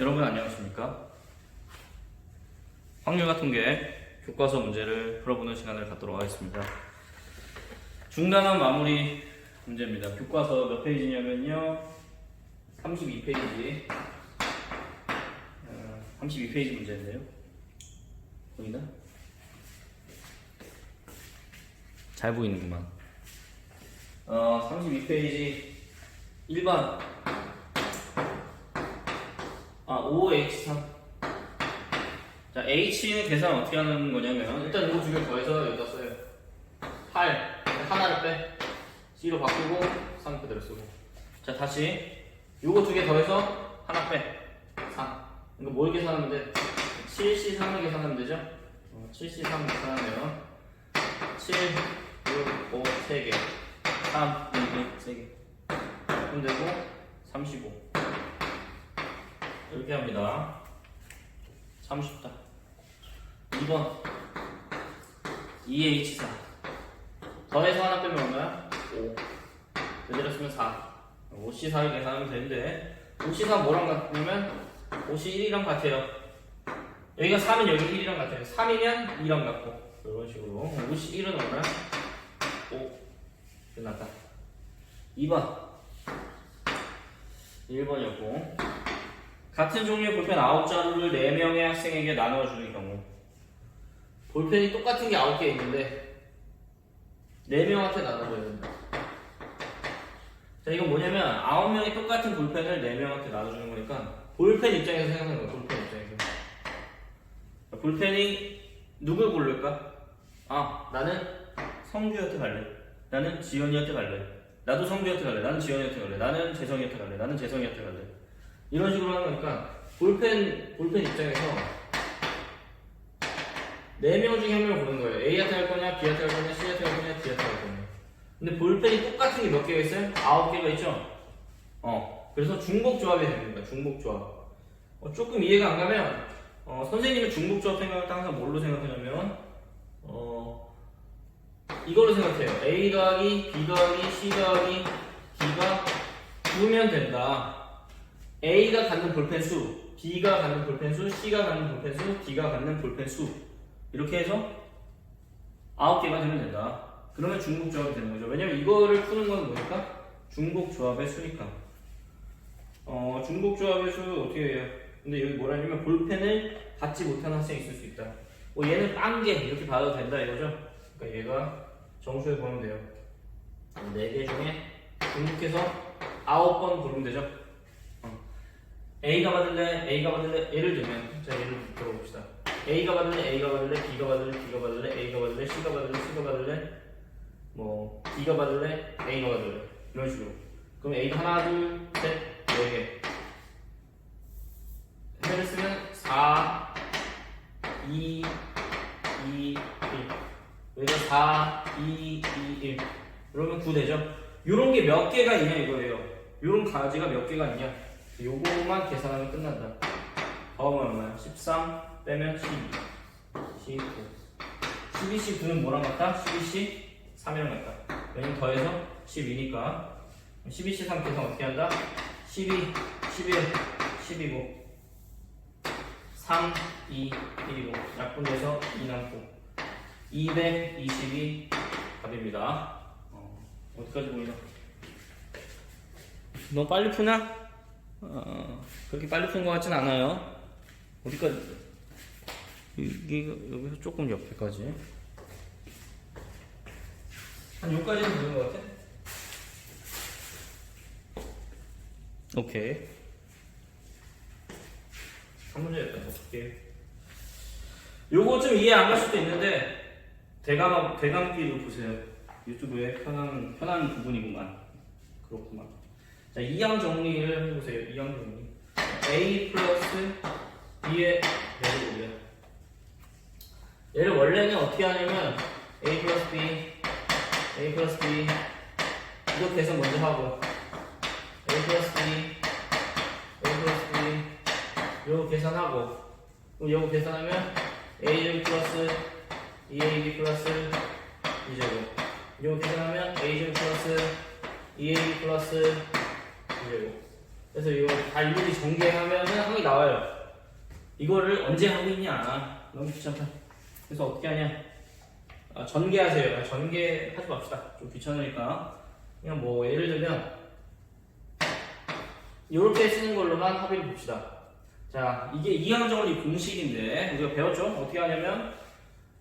여러분 안녕하십니까? 확률과 통계 교과서 문제를 풀어보는 시간을 갖도록 하겠습니다. 중단한 마무리 문제입니다. 교과서 몇 페이지냐면요. 32페이지. 32페이지 문제인데요. 보이나? 잘 보이는구만. 어, 32페이지 1번. 아, 5H3. 자, H는 계산 어떻게 하는 거냐면, 일단 이거 두개 더해서 여기다 써요. 8. 하나를 빼. C로 바꾸고, 3 그대로 쓰고. 자, 다시. 요거 두 개 더해서 하나 빼. 3. 이거 뭘 계산하면 돼? 7C3을 계산하면 되죠? 어, 7C3 계산하면, 7, 6, 5, 3개. 3, 2, 2, 3개. 그럼 되고, 35. 이렇게 합니다. 참 쉽다. 2번 2H4 더해서 하나 빼면 얼마야? 5 그대로 쓰면 4 5C4를 계산하면 되는데 5C4 뭐랑 같냐면 5C1이랑 같아요. 여기가 3은 여기 1이랑 같아요. 3이면 2랑 같고. 이런 식으로. 5C1은 얼마야? 5 끝났다. 2번. 1번이었고 같은 종류의 볼펜 9자루를 4명의 학생에게 나눠주는 경우. 볼펜이 똑같은 게 9개 있는데 4명한테 나눠줘야 된다. 자 이건 뭐냐면 9명이 똑같은 볼펜을 4명한테 나눠주는 거니까 볼펜 입장에서 생각하는 거야 볼펜 입장에서. 자, 볼펜이 누굴 고를까? 아 나는 성규한테 갈래. 나는 지연이한테 갈래. 나도 성규한테 갈래. 나는 지연이한테 갈래. 나는 재성이한테 갈래. 나는 재성이한테 갈래 이런 식으로 하는 거니까 볼펜 볼펜 입장에서 네 명 중에 한 명을 고르는 거예요. A한테 할 거냐, B한테 할 거냐, C한테 할 거냐, D한테 할 거냐. 근데 볼펜이 똑같은 게 몇 개가 있어요? 아홉 개가 있죠. 어, 그래서 중복 조합이 됩니다. 중복 조합. 어, 조금 이해가 안 가면 어, 선생님이 중복 조합 생각할 때 항상 뭘로 생각하냐면 어, 이걸로 생각해요. A 더하기 B 더하기 C 더하기 D가 9면 된다. A가 갖는 볼펜 수, B가 갖는 볼펜 수, C가 갖는 볼펜 수, D가 갖는 볼펜 수 이렇게 해서 9개가 되면 된다. 그러면 중복 조합이 되는 거죠. 왜냐면 이거를 푸는 건 뭐니까? 중복 조합의 수니까. 어, 중복 조합의 수 어떻게 해요? 근데 여기 뭐라 하냐면 볼펜을 받지 못하는 학생이 있을 수 있다. 뭐 얘는 빵개 이렇게 받아도 된다 이거죠. 그러니까 얘가 정수에 보면 돼요. 4개 중에 중복해서 9번 고르면 되죠. A가 받을래, A가 받을래, 예를 들면, 자, 예를 들어봅시다. A가 받을래, A가 받을래, B가 받을래, B가 받을래, A가 받을래, C가 받을래, C가 받을래, 뭐, D가 받을래, A가 받을래. 이런 식으로. 그럼 A가 하나, 둘, 셋, 네 개. 해를 쓰면 4, 2, 2, 1. 여기가 4, 2, 2, 1. 그러면 9 되죠? 요런 게 몇 개가 있냐 이거예요. 요런 가지가 몇 개가 있냐. 요거만 계산하면 끝난다. 더하면 얼마야? 13 빼면 12. 19. 12C 9는 뭐랑 같다? 12C 3이랑 같다. 왜냐면 더해서 12니까. 12C 3 계산 어떻게 한다? 12, 11, 12고. 3, 2, 1이고. 약분돼서 2 남고. 222 답입니다. 어, 어디까지 보이나? 너무 빨리 푸나? 어, 그렇게 빨리 푼 것 같진 않아요. 어디까지? 여기, 여기서 조금 옆에까지. 한 여기까지는 되는 것 같아? 오케이. 한 문제 일단 더 볼게요. 요거 좀 이해 안 갈 수도 있는데, 대감, 대감기로 보세요. 유튜브에 편한, 편한 부분이구만. 그렇구만. 자, 이항 정리를 해보세요. 이항 정리. A 플러스 B의 얘를 올려. 얘를 원래는 어떻게 하냐면 A 플러스 B, A 플러스 B 이거 계산 먼저 하고 A 플러스 B, A 플러스 B 이거 계산하고 그럼 이거 계산하면 A 플러스 2AB 플러스 2제곱 이거 계산하면 A 플러스 2AB 플러스 2제곱 그래서 이거 다 일일이 전개하면은 항이 나와요. 이거를 언제 하고 있냐? 너무 귀찮다. 그래서 어떻게 하냐? 아, 전개하세요. 아, 전개하지 맙시다. 좀 귀찮으니까. 그냥 뭐 예를 들면 이렇게 쓰는 걸로만 합의를 봅시다. 자, 이게 이항정리 공식인데 우리가 배웠죠? 어떻게 하냐면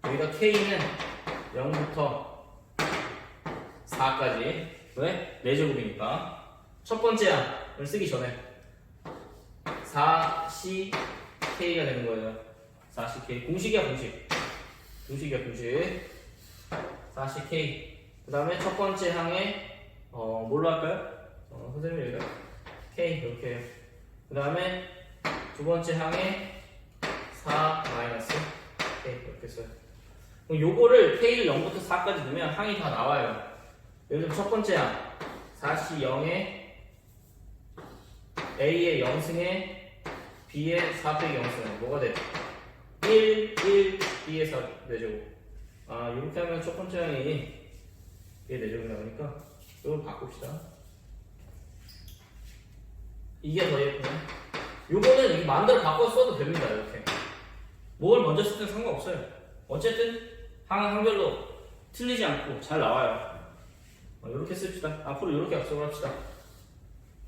여기다 k는 0부터 4까지 왜? 4제곱이니까 첫 번째 항을 쓰기 전에. 4ck가 되는 거예요. 4ck 공식이야 공식. 공식이야 공식. 4ck 그 다음에 첫 번째 항에 어 뭘로 할까요? 어, 선생님 여기다 k. 이렇게 해요. 그 다음에 두 번째 항에 4 마이너스 k. 이렇게 써요. 그럼 요거를 k를 0부터 4까지 넣으면 항이 다 나와요. 예를 들면 첫 번째 항 4시 0에 A의 0승에 B의 4 빼기 0승은 뭐가 돼? 1, 1, B의 4 4제곱 아 이렇게 하면 첫 번째 항이 B의 4제곱이 나오니까 이걸 바꿉시다. 이게 더 예쁘네. 요거는 이 마음대로 바꿔 써도 됩니다 이렇게. 뭘 먼저 쓰든 상관없어요. 어쨌든 항 항별로 틀리지 않고 잘 나와요. 이렇게 씁시다. 앞으로 이렇게 약속을 합시다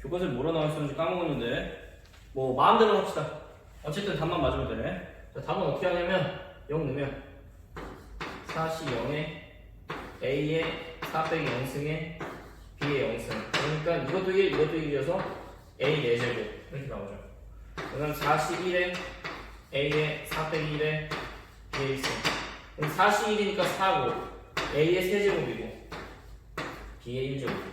교과서에 뭐라 나와 있었는지 까먹었는데 뭐 마음대로 합시다. 어쨌든 답만 맞으면 되네. 자, 답은 어떻게 하냐면 0 넣으면 4시 0에 A의 4 빼기 0승에 B의 0승. 그러니까 이것도 1 이것도 1이어서 A 4제곱. 이렇게 나오죠. 그다음 4시 1에 A의 4 빼기 1에 B의 1승. 그럼 4시 1이니까 4고 A의 세제곱이고 B의 1제곱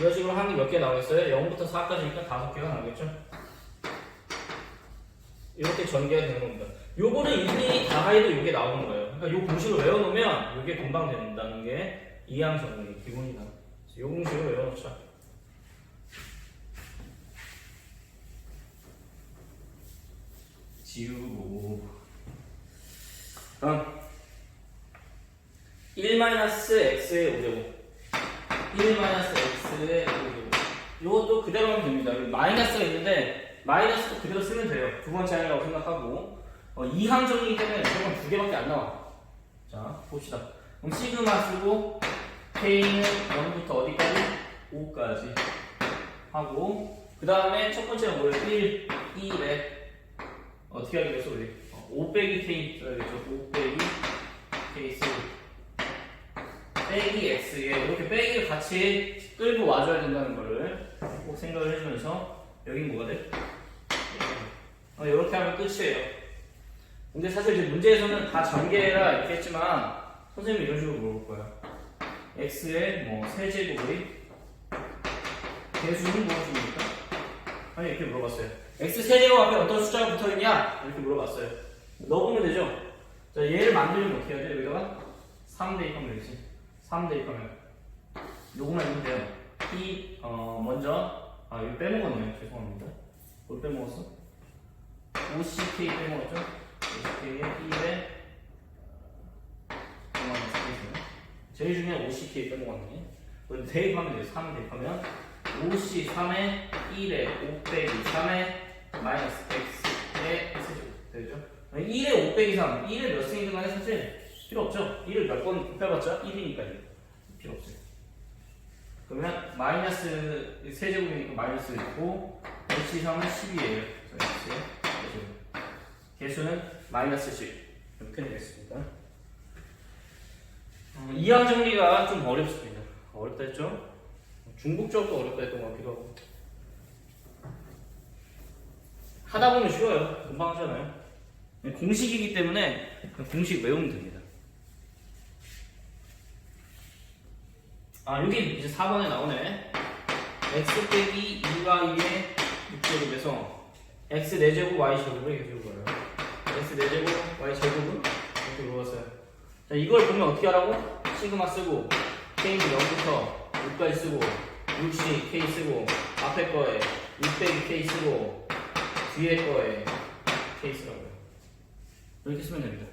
이런 식으로 항이 몇개 나오겠어요? 0부터 4까지니까 5개가 나오겠죠? 이렇게 전개가 되는 겁니다. 요거를 일일이 다 해도 이게 나오는 거예요. 그러니까 요 공식을 외워놓으면 이게 금방 된다는 게 이항 정리 기본이다. 요 공식을 외워놓자. 지우고 다음 1-x의 5제곱 1-x의 5제곱 이것도 그대로 하면 됩니다. 마이너스가 있는데 마이너스도 그대로 쓰면 돼요. 두 번째 항이라고 생각하고 어, 이항 정리이기 때문에 무조건 두 개밖에 안 나와. 자 봅시다. 그럼 시그마 쓰고 k는 0부터 어디까지? 5까지 하고 그 다음에 첫 번째는 뭐예요? 1, 2에 어떻게 하기로 했어 우리? 어, 5 빼기 k 써야겠죠. 5 빼기 k 쓰고 빼기 x에 이렇게 빼기를 같이 끌고 와줘야 된다는 거를 꼭 생각을 해주면서 여긴 뭐가 돼? 어, 이렇게 하면 끝이에요. 근데 사실 이제 문제에서는 다 전개라 이렇게 했지만 선생님이 이런 식으로 물어볼 거야. x의 뭐 세제곱의 개수는 무엇입니까? 아니 이렇게 물어봤어요. x 세제곱 앞에 어떤 숫자가 붙어 있냐? 이렇게 물어봤어요. 넣어보면 되죠? 자 얘를 만들면 어떻게 해야 돼? 여기다가 3 대입하면 되겠지. 3 대입하면 요거만 있면 돼요. 이, 어, 먼저, 아, 이거 빼먹었네요. 죄송합니다. 뭘 빼먹었어? 50K 빼먹었죠? 50K에 1에 제일 중요한 50K 빼먹었네. 그럼 대입하면 돼요. 3 대입하면 50, 3에 1에 5 빼기 3에 마이너스 X에 X제곱 되죠? 1에 5 빼기 3, 1에 몇 승이든 간에 사실 필요 없죠? 1을 몇 번 곱해봤자 1이니까요. 필요 없어요. 그러면 마이너스 세제곱이니까 마이너스 있고 H3은 10이에요. 그래서 X 개수는 마이너스 10 이렇게 되겠습니다. 어, 이항 정리가 좀 어렵습니다. 어렵다 했죠? 중국적도 어렵다 했던 것 같기도 하고 하다 보면 쉬워요. 금방 하잖아요. 공식이기 때문에 공식 외우면 됩니다. 아 여기 이제 4번에 나오네. x 빼기 2y의 6제곱에서 x 4제곱 y 제곱을 이렇게 줄 거예요. x 4제곱 y 제곱은 이렇게 물어봤어요. 자 이걸 보면 어떻게 하라고? 시그마 쓰고 k는 0부터 6까지 쓰고 6시 k 쓰고 앞에 거에 6 빼기 k 쓰고 뒤에 거에 k 쓰라고요. 이렇게 쓰면 됩니다.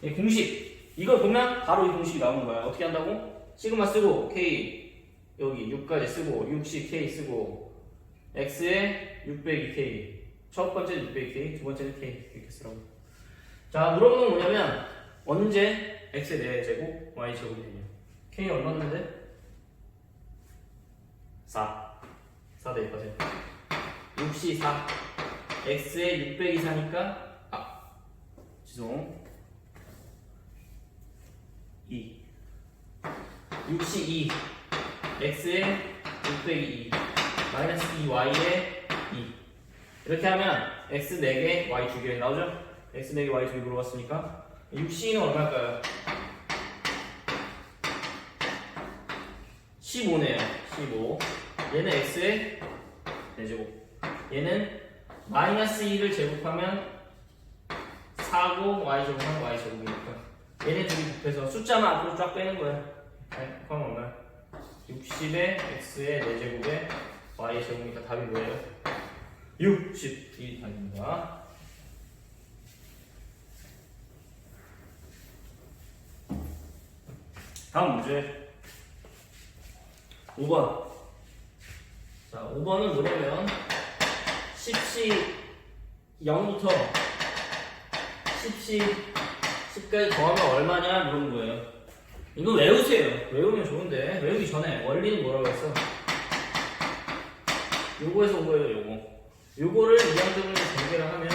이 공식. 이걸 보면 바로 이 공식이 나오는 거야 어떻게 한다고? 시그마 쓰고 K 여기 6까지 쓰고 60k 쓰고 x에 602k 첫 번째 602k 두 번째는 k. 이렇게 쓰라고. 자 물어보는 건 뭐냐면 언제 x의 4제곱 y 제곱이냐. K 얼마인데? 4 4 대입하세요. 6시 4 x에 600이 4니까 아 죄송. 2 6시 2 x에 600이. 2 마이너스 2y에 2 이렇게 하면 x 4개 y 2개 나오죠? x 4개 y 2개 물어봤으니까 6시는 얼마일까요? 15네요. 15 얘는 x에 4제곱. 얘는 마이너스 2를 제곱하면 4고 y 제곱하면 y 제곱이니까 얘네 둘이 곱해서 숫자만 앞으로 쫙 빼는 거야 네, 그럼 얼마야? 60에 x의 4제곱에 y 제곱이니까 답이 뭐예요? 60이 답입니다 다음 문제 5번 자 5번은 뭐냐면 10시 0부터 10시 10까지 더하면 얼마냐 물어본 거예요 이거 외우세요. 외우면 좋은데. 외우기 전에 원리는 뭐라고 했어? 요거에서 온 거예요 요거. 요거를 이항적으로 전개를 하면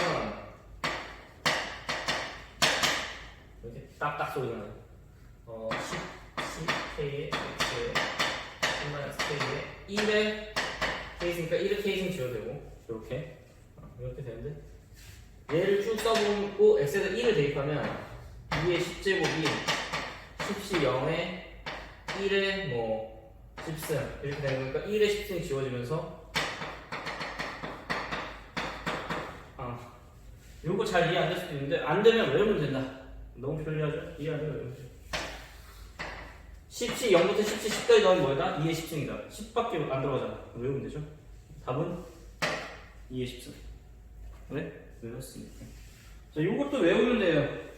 이렇게 딱딱 소리가 나요. 어 10, 10K에 X에 10 K에 1에 K있으니까 1에 K승 지어도 되고. 이렇게. 어, 이렇게 되는데 얘를 쭉 써보고 X에다 1을 대입하면 2의 10제곱이 10시 0에 1에 뭐 10승 이렇게 되는 거니까 1에 10승 지워지면서 아 요거 잘 이해 안 될 수도 있는데 안 되면 외우면 된다 너무 편리하죠? 이해 안 되면 외우면 돼 10시 0부터 10시 10까지 넣으면 뭐다? 2의 10승이다 10밖에 안 들어가잖아 외우면 되죠? 답은 2의 10승 네? 외웠으니까 자 요것도 외우면 돼요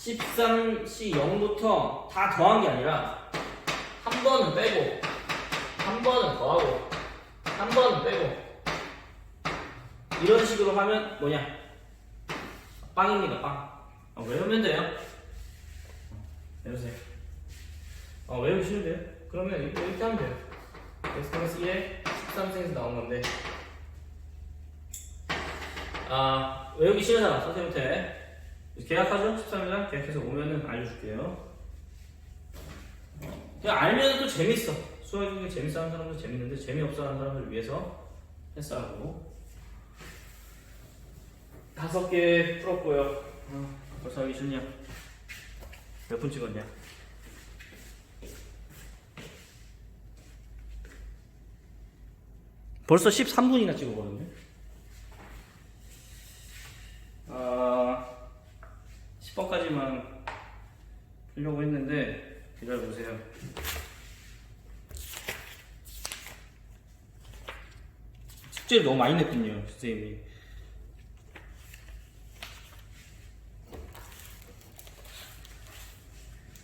13시 0부터 다 더한 게 아니라 한 번은 빼고 한 번은 더하고 한 번은 빼고. 이런 식으로 하면 뭐냐? 빵입니다 빵. 어, 외우면 돼요? 어, 외우세요. 어, 외우시면 돼요. 그러면 이렇게, 이렇게 하면 돼요. X 1에 13승에서 나온 건데. 아 외우기 싫은 사람 선생님한테 계약하죠? 13일날 계약해서 오면은 알려줄게요. 그냥 알면 또 재밌어. 수학이 재밌어 하는 사람도 재밌는데 재미없어 하는 사람을 위해서 패스하고 다섯 개 풀었고요. 어, 벌써 하기 싫냐? 몇 분 찍었냐? 벌써 13분이나 찍어버렸네. 아, 10번까지만 풀려고 했는데 기다려보세요 숙제를 너무 많이 냈군요 선생님이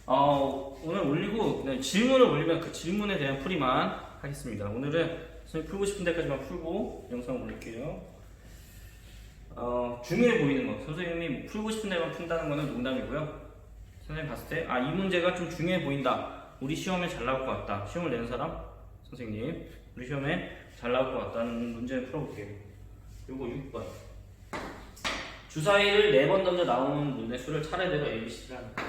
어, 오늘 올리고 그냥 질문을 올리면 그 질문에 대한 풀이만 하겠습니다 오늘은 선생님 풀고 싶은 데까지만 풀고 영상 올릴게요 어, 중요해 보이는 거. 선생님이 풀고 싶은 데만 푼다는 거는 농담이고요. 선생님 봤을 때, 아, 이 문제가 좀 중요해 보인다. 우리 시험에 잘 나올 것 같다. 시험을 내는 사람? 선생님. 우리 시험에 잘 나올 것 같다는 문제 풀어볼게요. 요거 6번. 주사위를 4번 던져 나오는 문의 수를 차례대로 ABC를 한다.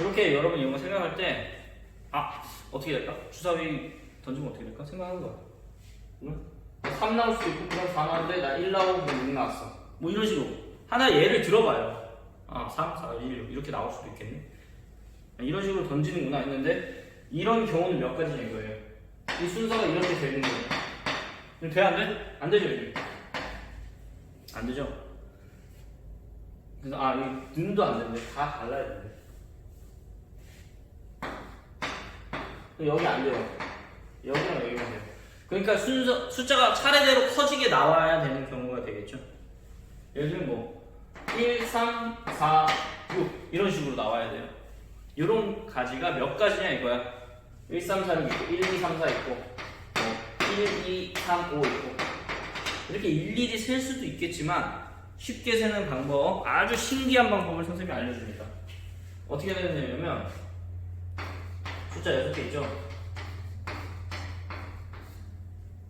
이렇게 여러분 이런 거 생각할 때, 아, 어떻게 될까? 주사위 던지면 어떻게 될까? 생각하는 거야. 응? 3 나올 수도 있고 그럼 4 나왔는데 나 1 나오고 6 나왔어 뭐 이런 식으로 하나 예를 들어봐요. 아 3, 4, 1 이렇게 나올 수도 있겠네. 아, 이런 식으로 던지는구나 했는데 이런 경우는 몇 가지냐 이거예요. 이 순서가 이렇게 되는 거예요. 돼? 안 돼? 안 되죠 이게? 안 되죠? 그래서 아 이 눈도 안 되는데 다 달라야 되는데 여기 안 돼요. 여기랑 여기만 돼요. 그러니까 순서 숫자가 차례대로 커지게 나와야 되는 경우가 되겠죠. 예를 들면 뭐 1, 3, 4, 6 이런 식으로 나와야 돼요. 이런 가지가 몇 가지냐 이거야? 1, 3, 4, 6 있고 1, 2, 3, 4 있고 어, 1, 2, 3, 5 있고. 이렇게 일일이 셀 수도 있겠지만 쉽게 세는 방법 아주 신기한 방법을 선생님이 알려줍니다. 어떻게 되냐면 숫자 6개 있죠?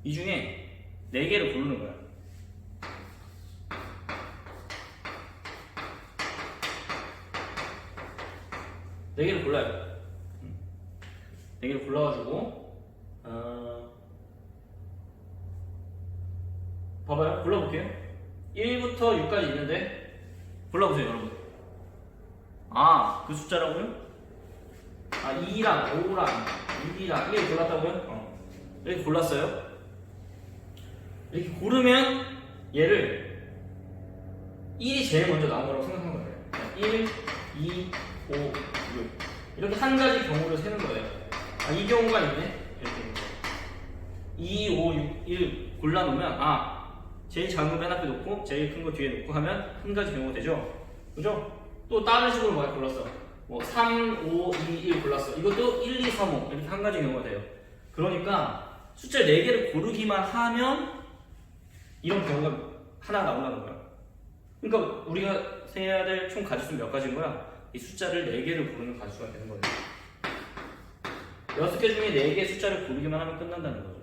이 중에 4개를 고르는 거야 네 개를 골라요. 음. 네 개를 골라가지고 어... 봐봐요. 골라볼게요. 1부터 6까지 있는데 골라보세요, 여러분. 아, 그 숫자라고요? 아, 2랑 5랑 6이랑 1 골랐다고요? 어. 이렇게 골랐어요. 이렇게 고르면 얘를 1이 제일 먼저 나온 거라고 생각한 거예요. 1, 2, 5, 6 이렇게 한 가지 경우를 세는 거예요. 아, 이 경우가 있네. 이렇게 2, 5, 6, 1 골라놓으면 아 제일 작은 거 맨 앞에 놓고 제일 큰 거 뒤에 놓고 하면 한 가지 경우가 되죠. 그죠? 또 다른 식으로 많이 골랐어. 뭐 3, 5, 2, 1 골랐어. 이것도 1, 2, 3, 5 이렇게 한 가지 경우가 돼요. 그러니까 숫자 4개를 고르기만 하면 이런 경우가 하나 나온다는 거야. 그러니까 우리가 세야 될 총 가지수 몇 가지인 거야? 이 숫자를 4개를 고르는 가지수가 되는 거예요. 6개 중에 4개의 숫자를 고르기만 하면 끝난다는 거죠.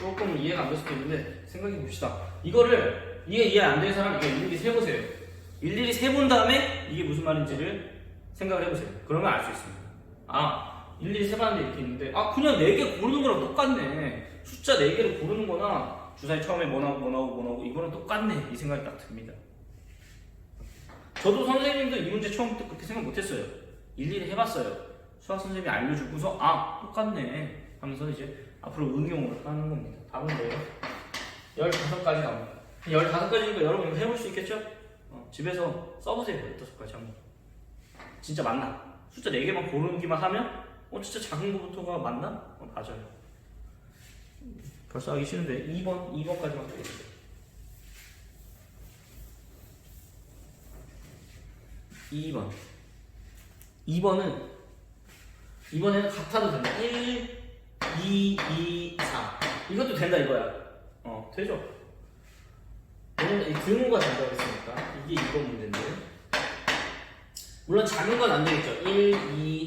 조금 이해가 안 될 수도 있는데 생각해 봅시다. 이거를 이해 이해 안 되는 사람 이게 일일이 세 보세요. 일일이 세 본 다음에 이게 무슨 말인지를 생각을 해보세요. 그러면 알 수 있습니다. 아 일일이 세봤는데 이렇게 있는데 아 그냥 4개 고르는 거랑 똑같네. 숫자 4개를 고르는 거나 주사위 처음에 뭐 나오고 뭐 나오고 뭐 나오고 이거랑 똑같네 이 생각이 딱 듭니다. 저도 선생님도 이 문제 처음부터 그렇게 생각 못했어요. 일일이 해봤어요. 수학 선생님이 알려주고서 아 똑같네 하면서 이제 앞으로 응용을 하는 겁니다. 답은 뭐예요? 15가지 나옵니다. 15가지니까 여러분 해볼 수 있겠죠? 어, 집에서 써보세요. 15가지 한번. 진짜 맞나? 숫자 4개만 고르기만 하면 어 진짜 작은 거부터가 맞나? 어, 맞아요. 벌써 하기 싫은데 2번, 2번까지만 보겠습니다. 2번. 2번은 이번에는 같아도 된다. 1, 2, 2, 4. 이것도 된다 이거야. 어, 되죠? 왜냐면 이 등호가 된다고 했으니까 이게 2번 문제인데 물론 작은 건 안 되겠죠. 1, 2,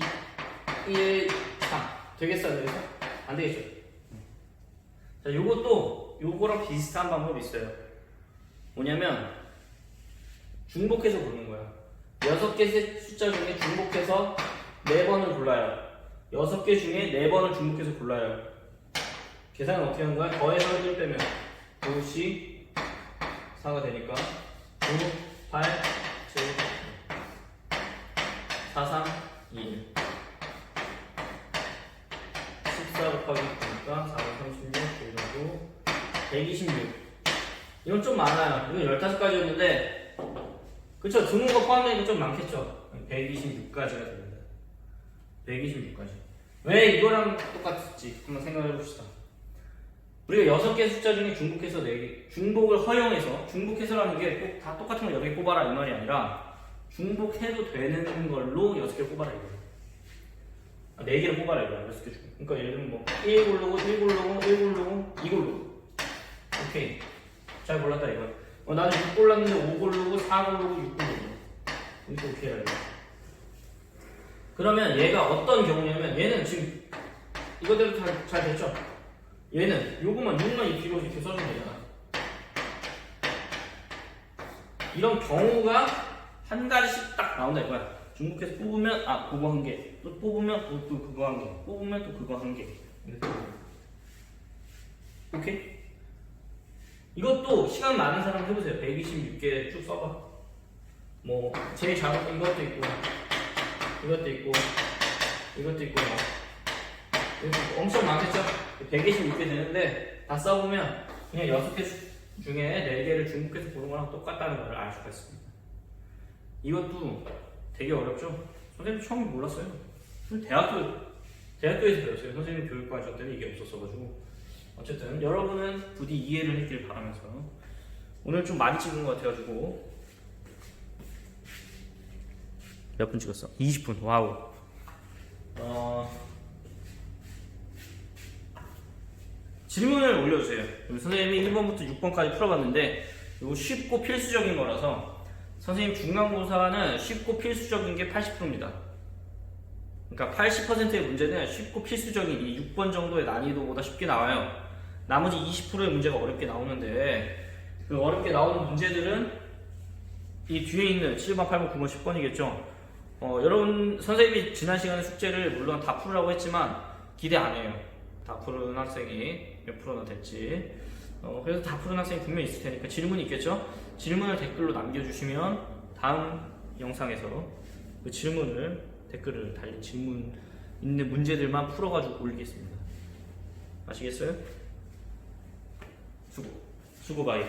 1, 3 되겠어요? 되겠어? 안 되겠죠? 자, 요것도 요거랑 비슷한 방법이 있어요. 뭐냐면 중복해서 고르는 거야. 여섯 개 숫자 중에 중복해서 네 번을 골라요. 여섯 개 중에 네 번을 중복해서 골라요. 계산은 어떻게 하는 거야? 더해서 1 빼면 5씩 4가 되니까 5, 8, 7, 4, 3, 2, 1 14 곱하기 9니까 4, 36, 그리고 126 이건 좀 많아요. 이건 15가지였는데 그쵸? 등호가 포함되니까 좀 많겠죠? 126까지가 됩니다. 126까지. 왜 이거랑 똑같을지? 한번 생각해 봅시다. 우리가 6개 숫자 중에 중복해서 4개 중복을 허용해서 중복해서라는 게 꼭 다 똑같은 걸 8개 뽑아라 이 말이 아니라 중복해도 되는 걸로 6개 뽑아라 이거예요 아, 4개를 뽑아라 이거야. 6개 중에 그러니까 예를 들면 뭐1 고르고 1 고르고 1 고르고 2 고르고. 오케이. 잘 골랐다 이거야 어, 나는 6 골랐는데 5 고르고 4 고르고 6 고르고. 이거? 그러면 얘가 어떤 경우냐면 얘는 지금 이거대로 잘, 잘 됐죠? 얘는 요거만 6만 이 뒤로 이렇게 써주면 되잖아. 이런 경우가 한 가지씩 딱 나온다 이거야 중국에서 뽑으면 아 그거 한 개 또 뽑으면 또, 또 그거 한 개 뽑으면 또 그거 한개 오케이? 이것도 시간 많은 사람 해보세요. 126개 쭉 써봐. 뭐 제일 작은 이것도 있고, 이것도 있고, 이것도 있고, 뭐. 이것도. 엄청 많겠죠? 126개 되는데 다 써보면 그냥 6개 중에 4개를 중복해서 보는 거랑 똑같다는 걸 알 수가 있습니다. 이것도 되게 어렵죠? 선생님 처음에 몰랐어요. 대학교, 대학교에서 배웠어요. 선생님 교육과정 때는 이게 없었어가지고. 어쨌든 여러분은 부디 이해를 했길 바라면서 오늘 좀 많이 찍은 것 같아가지고 몇 분 찍었어? 20분. 와우. 어, 질문을 올려주세요. 선생님이 1번부터 6번까지 풀어봤는데 이거 쉽고 필수적인 거라서 선생님 중간고사는 쉽고 필수적인 게 80%입니다. 그러니까 80%의 문제는 쉽고 필수적인 이 6번 정도의 난이도보다 쉽게 나와요. 나머지 20%의 문제가 어렵게 나오는데 그 어렵게 나오는 문제들은 이 뒤에 있는 7번, 8번, 9번, 10번이겠죠. 어, 여러분 선생님이 지난 시간에 숙제를 물론 다 풀으라고 했지만 기대 안 해요. 다 푸른 학생이 몇 프로나 될지. 어, 그래서 다 푸른 학생이 분명히 있을 테니까 질문이 있겠죠. 질문을 댓글로 남겨주시면 다음 영상에서 그 질문을 댓글을 달린 질문 있는 문제들만 풀어가지고 올리겠습니다. 아시겠어요? 수고. 수고 바이.